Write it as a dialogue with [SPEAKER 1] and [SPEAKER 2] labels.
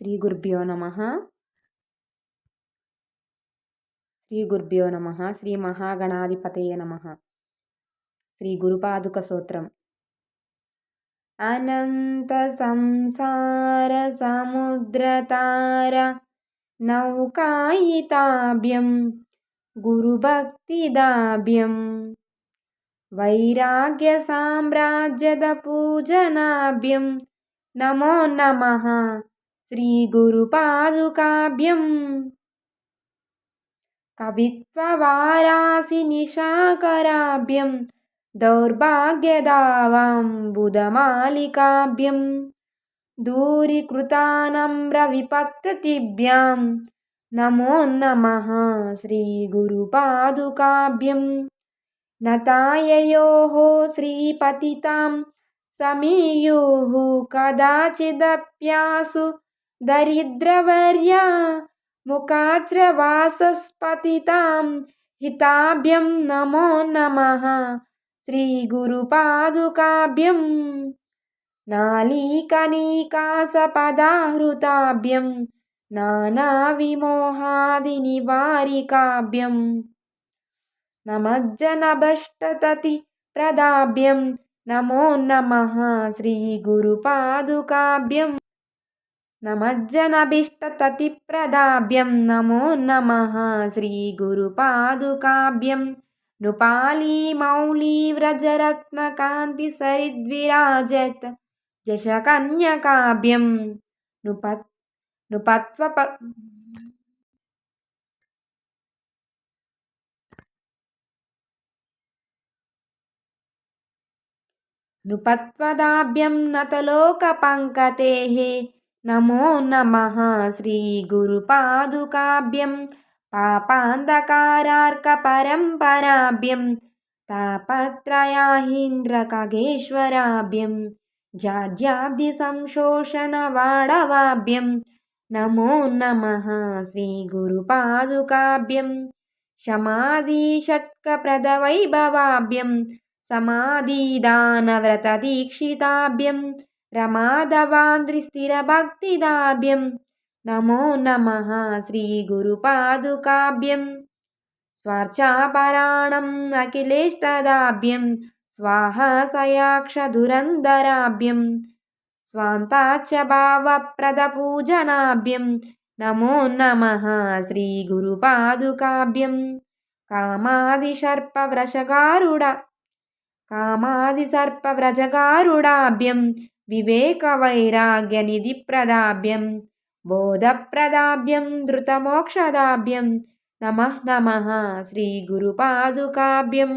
[SPEAKER 1] శ్రీ గురుభ్యో నమ. శ్రీ గురుభ్యో నమ. శ్రీ మహాగణాధిపతయ నమ. శ్రీ గురుపాదుక సూత్రం అనంత సంసార సముద్రతార నౌకాయితాభ్యం గురుభక్తిదాభ్యం వైరాగ్య సామ్రాజ్యద పూజనాభ్యం నమో నమ. శ్రీగురుపాదుకాభ్యం कवित्ववारासिनिशाकराभ्यं दौर्भाग्यदावाम्बुदमालिकाभ्यं दूरीकृतानम्रविपत्तिभ्यां नमो नमः श्रीगुरुपादुकाभ्यं नताययोः श्रीपतितां समीयुः कदाचिदप्यासु दरिद्रवर्या मुखाच्रवासस्पतितां हिताभ्यं नमो नमः श्रीगुरुपादुकाभ्यं नालीकनीकासपदाहृताभ्यं नानाविमोहादिनिवारिकाभ्यं नमज्जनभष्टततिप्रदाभ्यं नमो नमः श्रीगुरुपादुकाभ्यम् नमज्जनभीष्टततिप्रदाभ्यं नमो नमः श्रीगुरुपादुकाभ्यं नृपालीमौलीव्रजरत्नकान्तिसरिद्विराजत् जशकन्यकाभ्यं नृपत् नृपत्वप नृपत्वदाभ्यं नतलोकपङ्कतेः నమో నమ శ్రీగురుపాదుకాభ్యం పాపాంధకారార్కపరంపరాభ్యం తాపత్రయాహీంద్రఖగేశ్వరాభ్యం జాడ్యాబ్దిసంశోషణవాడవాభ్యం నమో నమ శ్రీగురుపాదుకాభ్యం శమాధిషట్కప్రదవైభవాభ్యం స్థిర భక్తిదాభ్యం. నమో నమ శ్రీ గురుపాదుకాభ్యం స్వార్చాపరాణం అఖిలేష్టదాభ్యం. స్వాహసయాక్షధురంధరాభ్యం స్వాంతాచ్చభావప్రదపూజనాభ్యం నమో నమ శ్రీ గురుపాదుకాభ్యం కామాదిసర్పవ్రషగారుడ కామాదిసర్పవ్రజగారుడాభ్యం వివేకవైరాగ్య నిధిప్రదాభ్యం బోధప్రదాభ్యం ధృతమోక్షదాభ్యం నమ నమ శ్రీ గురుపాదుకాభ్యం